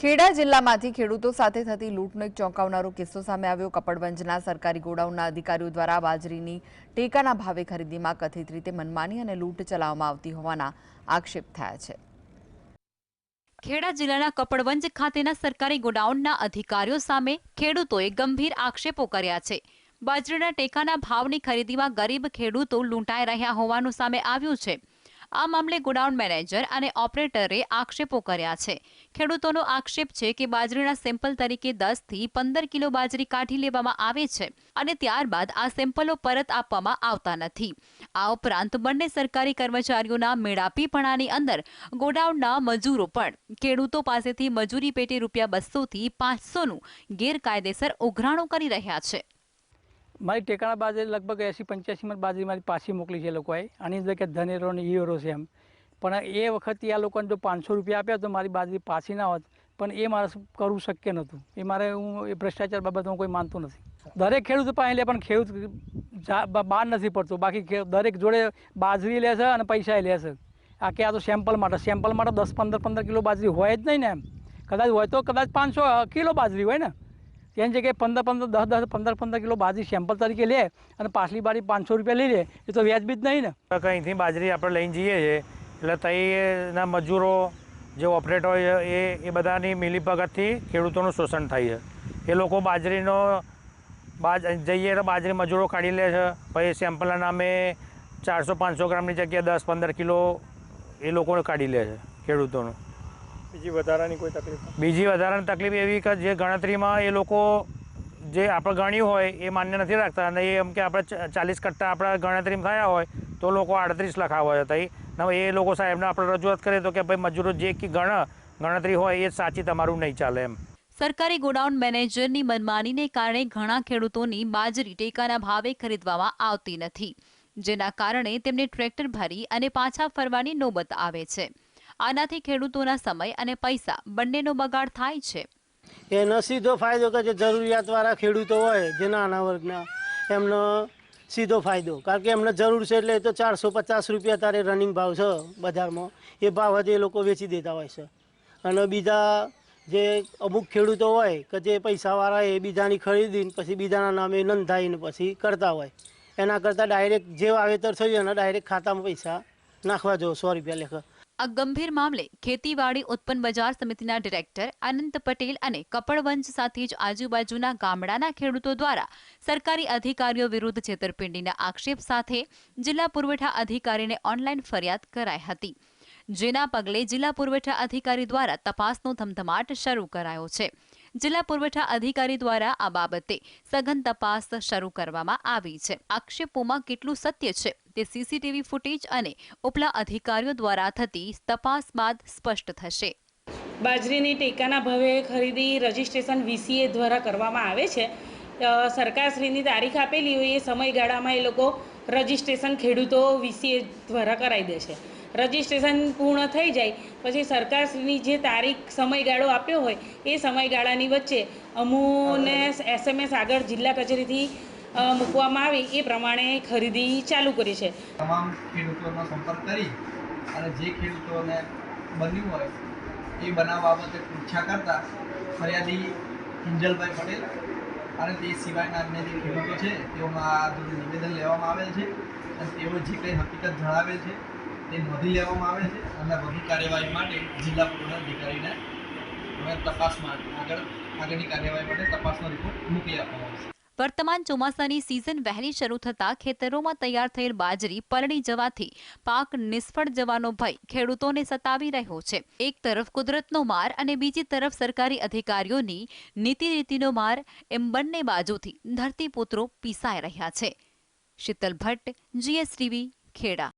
ખેડા જિલ્લામાંથી ખેડૂતો સાથે થતી લૂંટનો એક ચોંકાવનારો કિસ્સો સામે આવ્યો. કપડવંજના સરકારી ગોડાઉનના અધિકારીઓ દ્વારા બાજરીની ટેકાના ભાવે ખરીદીમાં કથિત રીતે મનમાની અને લૂંટ ચલાવવામાં આવતી હોવાના આક્ષેપ થયા છે. ખેડા જિલ્લાના કપડવંજ ખાતેના સરકારી ગોડાઉનના અધિકારીઓ સામે ખેડૂતોએ ગંભીર આક્ષેપો કર્યા છે. બાજરીના ટેકાના ભાવની ખરીદીમાં ગરીબ ખેડૂતો લૂંટાઈ રહ્યા હોવાનું સામે આવ્યું છે. આ મામલે ગોડાઉન મેનેજર અને ઓપરેટરે આક્ષેપો કર્યા છે. ખેડૂતોનો આક્ષેપ છે કે બાજરીના સેમ્પલ તરીકે દસથી પંદર કિલો બાજરી કાઢી લેવામાં આવે છે અને ત્યારબાદ આ સેમ્પલો પરત આપવામાં આવતા નથી. આ ઉપરાંત બંને સરકારી કર્મચારીઓના મેળાપીપણાની અંદર ગોડાઉનના મજૂરો પણ. ખેડૂતો પાસેથી મજૂરી પેટે રૂપિયા બસોથી પાંચસોનું ગેરકાયદેસર ઉઘરાણું કરી રહ્યા છે. મારી ટેકાણા બાજરી લગભગ એંસી પંચ્યાસીમાં બાજરી મારી પાછી મોકલી છે લોકોએ. આની અંદર કે ધનેરો ને ઈયરો છે એમ. પણ એ વખતે આ લોકોને જો પાંચસો રૂપિયા આપ્યા તો મારી બાજરી પાછી ના હોત, પણ એ મારે કરવું શક્ય નહોતું. એ મારે હું એ ભ્રષ્ટાચાર બાબત હું કોઈ માનતો નથી. દરેક ખેડૂત પાસે લે, પણ ખેડૂત બહાર નથી પડતો. બાકી દરેક જોડે બાજરી લે છે અને પૈસા લે છે. આ કે આ તો સેમ્પલ માટે સેમ્પલ માટે દસ, પંદર પંદર કિલો બાજરી હોય જ નહીં ને એમ. કદાચ હોય તો કદાચ પાંચસો કિલો બાજરી હોય ને. તેની જગ્યાએ પંદર પંદર, દસ દસ, પંદર પંદર કિલો બાજરી સેમ્પલ તરીકે લે અને પાછલી બારી પાંચસો રૂપિયા લઈ લે. એ તો વ્યાજબી જ નહીં ને. કંઈથી બાજરી આપણે લઈને જઈએ છીએ. એટલે તઈના મજૂરો જે ઓપરેટર હોય એ એ બધાની મિલીભગતથી ખેડૂતોનું શોષણ થાય છે. એ લોકો બાજરીનો બાજ, જઈએ તો બાજરી મજૂરો કાઢી લે છે. પછી સેમ્પલના નામે ચારસો પાંચસો ગ્રામની જગ્યાએ દસ પંદર કિલો એ લોકોને કાઢી લે છે ખેડૂતોનું. બીજી વધારાની કોઈ તકલીફ? બીજી વધારાની તકલીફ એવી કે જે ગણતરીમાં એ લોકો જે આપણે ગણ્યું હોય એ માન્ય નથી રાખતા. અને એ એમ કે આપણે ચાલીસ કટ્ટા આપણા ગણતરીમાં થયા હોય તો લોકો આડત્રીસ લખાવે જતા ને એ લોકો સાહેબને આપણે રજૂઆત કરીએ તો કે ભાઈ મજૂરો જે કે ગણ ગણતરી હોય એ સાચી તમારું નહીં ચાલે એમ. સરકારી ગોડાઉન મેનેજરની મનમાનીને કારણે ઘણા ખેડૂતોની બાજરી ટેકાના ભાવે ખરીદવામાં આવતી નથી જેના કારણે તેમને ટ્રેક્ટર ભરી અને પાછા ફરવાની નોબત આવે છે. આનાથી ખેડૂતોના સમય અને પૈસા બંનેનો બગાડ થાય છે. એનો સીધો ફાયદો કે જે જરૂરિયાતવાળા ખેડૂતો હોય, જે નાના વર્ગના, એમનો સીધો ફાયદો. કારણ કે એમને જરૂર છે એટલે એ તો ચારસો પચાસ રૂપિયા તારે રનિંગ ભાવ છે બજારમાં. એ ભાવ જ એ લોકો વેચી દેતા હોય છે. અને બીજા જે અમુક ખેડૂતો હોય, કે જે પૈસાવાળા એ બીજાની ખરીદીને પછી બીજાના નામે નોંધાઈને પછી કરતા હોય. એના કરતાં ડાયરેક્ટ જે વાવેતર થયું એના ડાયરેક્ટ ખાતામાં પૈસા નાખવા જો સો રૂપિયા લેખા આ ગંભીર મામલે ખેતીવાડી ઉત્પન્ન બજાર સમિતિના ડિરેક્ટર અનંત પટેલ અને કપડવંશ સાથે જ આજુબાજુના ગામડાના ખેડૂતો દ્વારા સરકારી અધિકારીઓ વિરુદ્ધ છેતરપિંડીના આક્ષેપ સાથે જિલ્લા પુરવઠા અધિકારીને ઓનલાઈન ફરિયાદ કરાઈ હતી, જેના પગલે જિલ્લા પુરવઠા અધિકારી દ્વારા તપાસનો ધમધમાટ શરૂ કરાયો છે. જિલ્લા પુરવઠા અધિકારી દ્વારા આ બાબતે સઘન તપાસ શરૂ કરવામાં આવી છે. આક્ષેપોમાં કેટલું સત્ય છે તે સીસીટીવી ફૂટેજ અને ઉપલા અધિકારીઓ દ્વારા થતી તપાસ બાદ સ્પષ્ટ થશે. બાજરીની ટેકાના ભાવે ખરીદી રજીસ્ટ્રેશન વીસીએ દ્વારા કરવામાં આવે છે. સરકારશ્રીની તારીખ આપેલી હોય એ સમયગાળામાં એ લોકો રજીસ્ટ્રેશન ખેડૂતો વીસીએ દ્વારા કરાવી દે છે. રજિસ્ટ્રેશન પૂર્ણ થઈ જાય પછી સરકારની જે તારીખ સમયગાળો આપ્યો હોય એ સમયગાળાની વચ્ચે અમુને એસએમએસ આગળ જિલ્લા કચેરીથી મૂકવામાં આવે એ પ્રમાણે ખરીદી ચાલુ કરી છે. તમામ ખેડૂતોનો સંપર્ક કરી અને જે ખેડૂતોને બન્યું હોય એ બનાવ બાબતે પૃચ્છા કરતા ફરિયાદી કિંજલભાઈ પટેલ અને તે સિવાયના અન્ય જે ખેડૂતો છે તેઓમાં આ નિવેદન લેવામાં આવેલ છે અને તેઓ જે કંઈ હકીકત જણાવેલ છે તે નોંધી લેવામાં આવે છે અને વધુ કાર્યવાહી માટે જિલ્લા પૂર્ણ અધિકારીને હવે તપાસમાં આગળ, આગળની કાર્યવાહી માટે તપાસનો રિપોર્ટ મોકલી આપવામાં આવશે. વર્તમાન ચોમાસાની સિઝન વહેલી શરૂ થતાં ખેતરોમાં તૈયાર થયેલ બાજરી પલળી જવાથી પાક નિષ્ફળ જવાનો ભય ખેડૂતોને સતાવી રહ્યો છે. એક તરફ કુદરતનો માર અને બીજી તરફ સરકારી અધિકારીઓની નીતિ રીતિનો માર એમ બંને બાજુથી ધરતીપુત્રો પીસાઈ રહ્યા છે. શીતલ ભટ્ટ જીએસટીવી ખેડા.